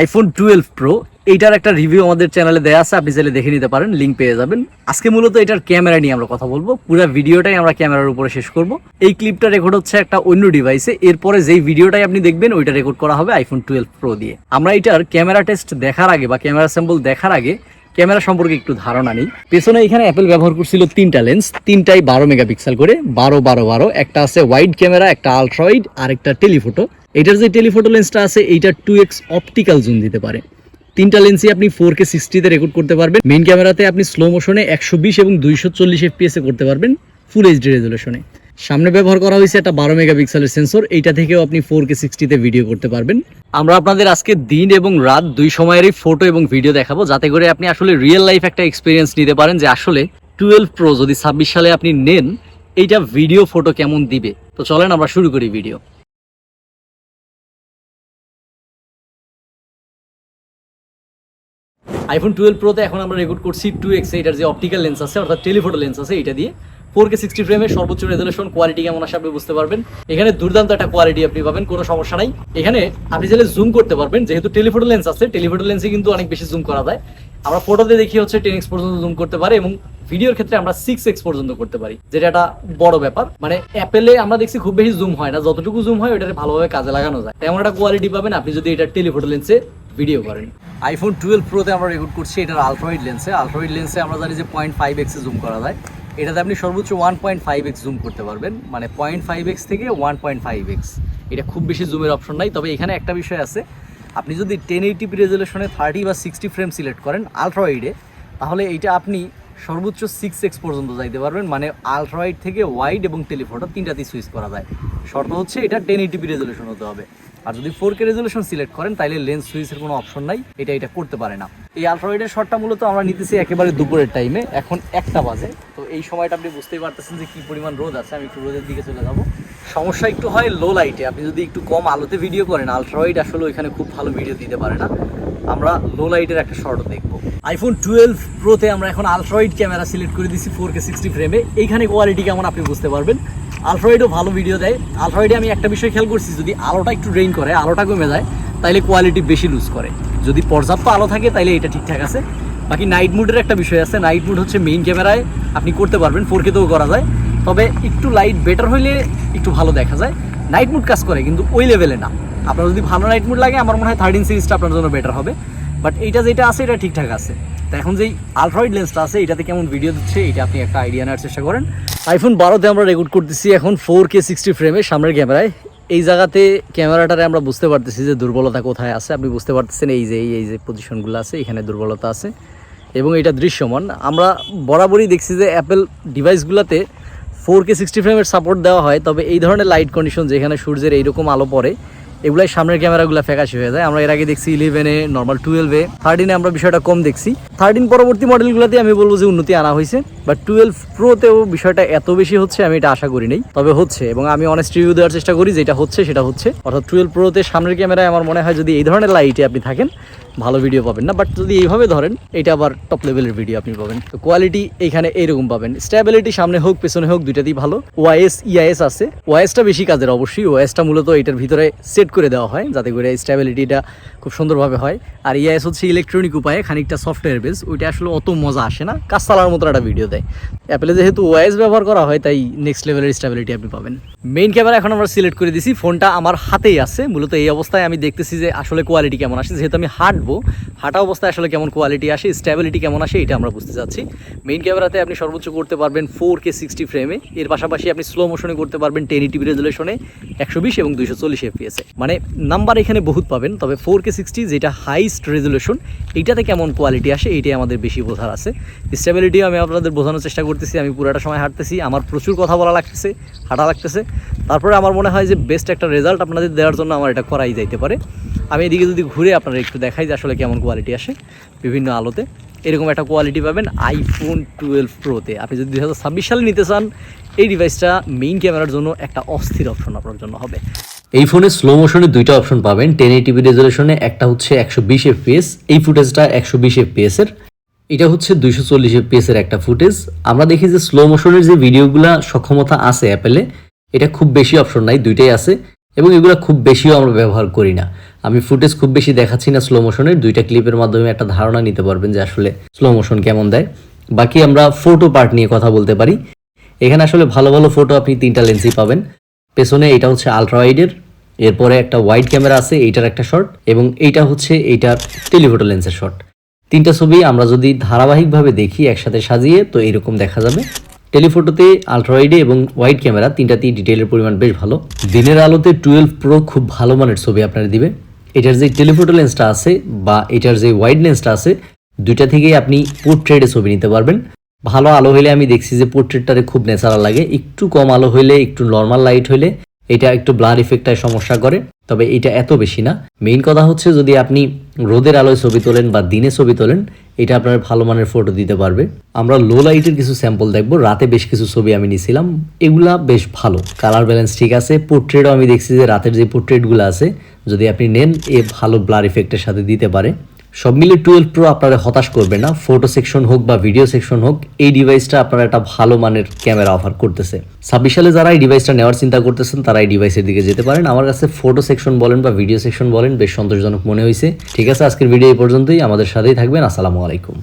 IPhone twelve pro এইটার একটা review আমাদের চ্যানেলে দেওয়া আছে, আপনি চাইলে দেখে নিতে পারেন লিঙ্ক পেয়ে যাবেন। আজকে মূলত এটার ক্যামেরা নিয়ে আমরা কথা বলব, পুরো ভিডিওটাই আমরা ক্যামেরার উপরে শেষ করব। এই ক্লিপটা রেকর্ড হচ্ছে একটা অন্য ডিভাইসে এরপরে যেই ভিডিওটাই আপনি দেখবেন, ওইটা রেকর্ড করা হবে আইফোন টুয়েলভ প্রো দিয়ে। আমরা এটার ক্যামেরা টেস্ট দেখার আগে বা ক্যামেরা স্যাম্পল দেখার আগে ক্যামেরা সম্পর্কে একটু ধারণা নেই। পেছনে এখানে অ্যাপেল ব্যবহার করছিল তিনটা লেন্স তিনটাই বারো মেগাপিক্সেল করে, বারো বারো বারো, একটা আছে ওয়াইড ক্যামেরা একটা আলট্রা ওয়াইড আর একটা টেলিফোটো এটার যে টেলিফোটো লেন্সটা আছে, এইটা টু এক্স অপটিক্যাল জুম দিতে পারে। তিনটা লেন্সই আপনি ফোর কে সিক্সটিতে রেকর্ড করতে পারবেন। মেইন ক্যামেরাতে আপনি স্লো মোশনে একশো বিশ এবং দুইশো চল্লিশ এফপিএসে করতে পারবেন ফুল এইচডি রেজলিউশনে সামনে ব্যবহার করা হয়েছে একটা বারো মেগাপিক্সেলের সেন্সর এইটা থেকেও আপনি ফোর কে সিক্সটিতে ভিডিও করতে পারবেন। আমরা আপনাদের আজকে দিন এবং রাত দুই সময়েরই ফটো এবং ভিডিও দেখাবো, যাতে করে আপনি আসলে রিয়েল লাইফ একটা এক্সপিরিয়েন্স নিতে পারেন যে আসলে টুয়েলভ প্রো যদি ছাব্বিশ সালে আপনি নেন, এইটা ভিডিও ফটো কেমন দিবে। তো চলেন আমরা শুরু করি ভিডিও আইফোন টুয়েলভ প্রোতে এখন আমরা রেকর্ড করছি টু এক্স এটার যে অপটিক্যাল লেন্স আছে, অর্থাৎ টেলিফোটো লেন্স আছে এটা দিয়ে। ফোর কে সিক্সটি ফ্রেমের সর্বোচ্চ রেজলেশন কোয়ালিটি কেমন আসে আপনি বুঝতে পারবেন। এখানে দুর্দান্ত একটা কোয়ালিটি আপনি পাবেন, কোনো সমস্যা নাই। এখানে আপনি চাইলে জুম করতে পারবেন, যেহেতু টেলিফোটো লেন্স আছে টেলিফোটো লেন্সে কিন্তু অনেক বেশি জুম করা যায়। আমরা ফটোতে দেখি হচ্ছে টেন এক্স পর্যন্ত জুম করতে পারে এবং ভিডিওর ক্ষেত্রে আমরা সিক্স এক্স পর্যন্ত করতে পারি, যেটা একটা বড় ব্যাপার। মানে অ্যাপেলে আমরা দেখছি খুব বেশি জুম হয় না, যতটুকু জুম হয় ওটাকে ভালোভাবে কাজে লাগানো যায়। তেমন একটা কোয়ালিটি পাবেন আপনি যদি এটা টেলিফোটো লেন্সে ভিডিও করেন। আইফোন টুয়েলভ প্রোতে আমরা রেকর্ড করছি, এটার আলট্রাওয়াইড লেন্সে আলট্রাওয়াইড লেন্সে আমরা জানি যে পয়েন্ট ফাইভ এক্সে জুম করা যায়। এটাতে আপনি সর্বোচ্চ one point five x zoom করতে পারবেন। মানে পয়েন্ট ফাইভ এক্স থেকে ওয়ান পয়েন্ট ফাইভ এক্স এটা খুব বেশি জুমের অপশন নাই, তবে এখানে একটা বিষয় আছে। আপনি যদি টেন এইটিপি রেজলিউশনে থার্টি বা সিক্সটি ফ্রেম সিলেক্ট করেন আলট্রাওয়াইডে তাহলে এইটা আপনি সর্বোচ্চ সিক্স এক্স পর্যন্ত যাইতে পারবেন। মানে আলট্রাওয়াইড থেকে ওয়াইড এবং টেলিফোটো তিনটাতেই সুইচ করা যায়। শর্ত হচ্ছে এটা টেন এইটিপি রেজলিউশন হতে হবে। আর যদি ফোর কে রেজলিউশন সিলেক্ট করেন তাহলে লেন্স সুইচের কোনো অপশন নাই। এটা এটা করতে পারে না। এই আলট্রাওয়াইডের শটটা মূলত আমরা নিতেছি একেবারে দুপুরের টাইমে এখন একটা বাজে। তো এই সময়টা আপনি বুঝতেই পারতেছেন যে কি পরিমাণ রোদ আছে। আমি একটু রোদের দিকে চলে যাব। সমস্যা একটু হয় লো লাইটে আপনি যদি একটু কম আলোতে ভিডিও করেন আলট্রাওয়াইড আসলে ওইখানে খুব ভালো ভিডিও দিতে পারে না। আমরা লো লাইটের একটা শর্ট দেখব। আইফোন টুয়েলভ প্রোতে আমরা এখন আলট্রাওয়াইড ক্যামেরা সিলেক্ট করে দিচ্ছি ফোর কে সিক্সটি ফ্রেমে এইখানে কোয়ালিটি কেমন আপনি বুঝতে পারবেন? আলট্রাওয়াইডও ভালো ভিডিও দেয়। আলট্রাওয়াইডে আমি একটা বিষয় খেয়াল করছি, যদি আলোটা একটু ড্রেইন করে, আলোটা কমে যায়, তাইলে কোয়ালিটি বেশি লুজ করে। যদি পর্যাপ্ত আলো থাকে, তাইলে এটা ঠিকঠাক আছে। বাকি নাইট মুডের একটা বিষয় আছে। নাইট মুড হচ্ছে মেইন ক্যামেরায় আপনি করতে পারবেন ফোর কেতেও করা যায়। তবে একটু লাইট বেটার হইলে একটু ভালো দেখা যায়। নাইট মুড কাজ করে, কিন্তু ওই লেভেলে না। আপনার যদি ভালো নাইট মুড লাগে, আমার মনে হয় থার্টিন সিরিজটা আপনার জন্য বেটার হবে। বাট এইটা যেটা আছে, এটা ঠিকঠাক আছে। তো এখন যেই আলট্রাইড লেন্সটা আছে, এটাতে কেমন ভিডিও দিচ্ছে, এটা আপনি একটা আইডিয়া নেওয়ার চেষ্টা করেন। আইফোন বারোতে আমরা রেকর্ড করতেছি এখন ফোর কে সিক্সটি ফ্রেমে সামনের ক্যামেরায় এই জায়গাতে ক্যামেরাটারে আমরা বুঝতে পারতেছি যে দুর্বলতা কোথায় আছে। আপনি বুঝতে পারতেছেন এই যে এই যে পজিশনগুলো আছে, এখানে দুর্বলতা আছে। এবং এটা দৃশ্যমান। আমরা বরাবরই দেখছি যে অ্যাপেল ডিভাইসগুলোতে ফোর কে সিক্সটি ফ্রেমের সাপোর্ট দেওয়া হয়। তবে এই ধরনের লাইট কন্ডিশন যেখানে সূর্যের এইরকম আলো পড়ে এগুলাই সামনের ক্যামেরাগুলো ফ্যাকাশি হয়ে যায়। আমরা এর আগে দেখছি ইলেভেনে নর্মাল টুয়েলভে থার্টিনে আমরা বিষয়টা কম দেখছি। থার্টিন পরবর্তী মডেলগুলোতে আমি বলব যে উন্নতি আনা হয়েছে বাট টুয়েলভ প্রোতেও বিষয়টা এত বেশি হচ্ছে আমি এটা আশা করি নাই। তবে হচ্ছে, এবং আমি অনেস্ট রিভিউ দেওয়ার চেষ্টা করি যেটা হচ্ছে সেটা হচ্ছে, অর্থাৎ টুয়েলভ প্রোতে সামনের ক্যামেরায় আমার মনে হয় যদি এই ধরনের লাইটে আপনি থাকেন, ভালো ভিডিও পাবেন না। বাট যদি এইভাবে ধরেন, এটা আবার টপ লেভেলের ভিডিও আপনি পাবেন। তো কোয়ালিটি এখানে এইরকম পাবেন। স্ট্যাবিলিটি সামনে হোক, পেছনে হোক, দুইটাতেই ভালো। ওয়াইএস ইআইএস আছে। ওয়াইএসটা বেশি কাজের অবশ্যই। ওয়াইএসটা মূলত এটার ভিতরে সেট করে দেওয়া হয়, যাতে করে স্ট্যাবিলিটিটা খুব সুন্দরভাবে হয়। আর ইআইএস হচ্ছে ইলেকট্রনিক উপায়ে খানিকটা সফটওয়্যার বেস ওইটা আসলে অত মজা আসে না। কাজ চালানোর মতো একটা ভিডিও দেয়। অ্যাপেলে যেহেতু ওয়াইএস ব্যবহার করা হয়, তাই নেক্সট লেভেলের স্ট্যাবিলিটি আপনি পাবেন। মেইন ক্যামেরা এখন আমরা সিলেক্ট করে দিছি ফোনটা আমার হাতেই আছে। মূলত এই অবস্থায় আমি দেখতেছি যে আসলে কোয়ালিটি কেমন আসে। যেহেতু আমি হাঁটবো, হাঁটা অবস্থায় আসলে কেমন কোয়ালিটি আসে স্ট্যাবিলিটি কেমন আসে, এটা আমরা বুঝতে চাচ্ছি। মেইন ক্যামেরাতে আপনি সর্বোচ্চ করতে পারবেন ফোর কে সিক্সটি ফ্রেমে এর পাশাপাশি আপনি স্লো মোশনে করতে পারবেন টেন ইটিভি রেজুলেশনে একশো বিশ এবং দুইশো চল্লিশ এফপিএসে মানে নাম্বার এখানে বহুত পাবেন, তবে ফোর কে সিক্সটি যেটা হাইস্ট রেজুলেশন এইটাতে কেমন কোয়ালিটি আসে এইটাই আমাদের বেশি বোঝার আছে। স্ট্যাবিলিটিও আমি আপনাদের বোঝানোর চেষ্টা করতেছি, আমি পুরোটা সময় হাঁটতেছি, আমার প্রচুর কথা বলা লাগতেছে, হাঁটা লাগতেছে। তারপরে আমার মনে হয় যে বেস্ট একটা রেজাল্ট আপনাদের দেওয়ার জন্য আমার এটা করাই যাইতে পারে। আমি এদিকে যদি ঘুরে আপনারা একটু দেখাই যে আসলে কেমন কোয়ালিটি আসে বিভিন্ন আলোতে। এরকম একটা কোয়ালিটি পাবেন আইফোন টুয়েলভ প্রোতে আপনি যদি দুই হাজার ছাব্বিশ সালে নিতে চান, এই ডিভাইসটা মেইন ক্যামেরার জন্য একটা অস্থির অপশন আপনার জন্য হবে। এই ফোনে স্লো মোশনে দুইটা অপশন পাবেন। টেন এইটিভি রেজলিউশনে একটা হচ্ছে একশো বিশ এফপিএস এই ফুটেজটা একশো বিশ এফপিএস এর। এটা হচ্ছে দুইশো চল্লিশ এফপিএস এর একটা ফুটেজ আমরা দেখি যে স্লো মোশনের যে ভিডিওগুলা সক্ষমতা আছে অ্যাপেলে এটা খুব বেশি অপশন নাই, দুইটাই আছে। এবং এগুলো খুব বেশিও আমরা ব্যবহার করি না। আমি ফুটেজ খুব বেশি দেখাচ্ছি না স্লো মোশনের দুইটা ক্লিপের মাধ্যমে একটা ধারণা নিতে পারবেন যে আসলে স্লো মোশন কেমন দেয়। বাকি আমরা ফটো পার্ট নিয়ে কথা বলতে পারি। এখানে আসলে ভালো ভালো ফটো আপনি তিনটা লেন্সই পাবেন। পেছনে এটা হচ্ছে আলট্রা ওয়াইডের এরপরে একটা ওয়াইড ক্যামেরা আছে, এইটার একটা শট এবং এইটা হচ্ছে এইটার টেলিফোটো লেন্সের শট তিনটা ছবি আমরা যদি ধারাবাহিকভাবে দেখি একসাথে সাজিয়ে, তো এরকম দেখা যাবে। টেলিফোটোতে আলট্রাওয়াইডে এবং ওয়াইড ক্যামেরা তিনটাতেই ডিটেলের পরিমাণ বেশ ভালো। দিনের আলোতে টুয়েলভ প্রো খুব ভালো মানের ছবি আপনার দিবে। এটার যে টেলিফোটো লেন্সটা আছে বা এটার যে ওয়াইড লেন্সটা আছে, দুইটা থেকেই আপনি পোর্ট্রেটে ছবি নিতে পারবেন। ভালো আলো হইলে আমি দেখছি যে পোর্ট্রেটটারে খুব ন্যাচারাল লাগে। একটু কম আলো হইলে, একটু নর্মাল লাইট হইলে এটা একটু ব্লার ইফেক্টটায় সমস্যা করে, তবে এটা এত বেশি না। মেইন কথা হচ্ছে যদি আপনি রোদের আলোয় ছবি তোলেন বা দিনে ছবি তোলেন, এটা আপনার ভালো মানের ফটো দিতে পারবে। আমরা লো লাইটের কিছু স্যাম্পল দেখব, রাতে বেশ কিছু ছবি আমি নিছিলাম, এগুলা বেশ ভালো। কালার ব্যালেন্স ঠিক আছে পোর্ট্রেটও আমি দেখছি যে রাতের যে পোর্ট্রেটগুলো আছে, যদি আপনি নেন, এ ভালো ব্লার ইফেক্টের সাথে দিতে পারে। সব মিলে টুয়েলভ প্রো আপনারা হতাশ করবে না ফটো সেকশন হোক বা ভিডিও সেকশন হোক, এই ডিভাইসটা আপনারা একটা ভালো মানের ক্যামেরা অফার করতেছে। ছাব্বিশ সালে যারা এই ডিভাইসটা নেওয়ার চিন্তা করতেছেন, তারা এই ডিভাইসের দিকে যেতে পারেন। আমার কাছে ফটো সেকশন বলেন বা ভিডিও সেকশন বলেন, বেশ সন্তোষজনক মনে হয়েছে ঠিক আছে, আজকের ভিডিও এই পর্যন্তই। আমাদের সাথেই থাকবেন। আসসালামু আলাইকুম।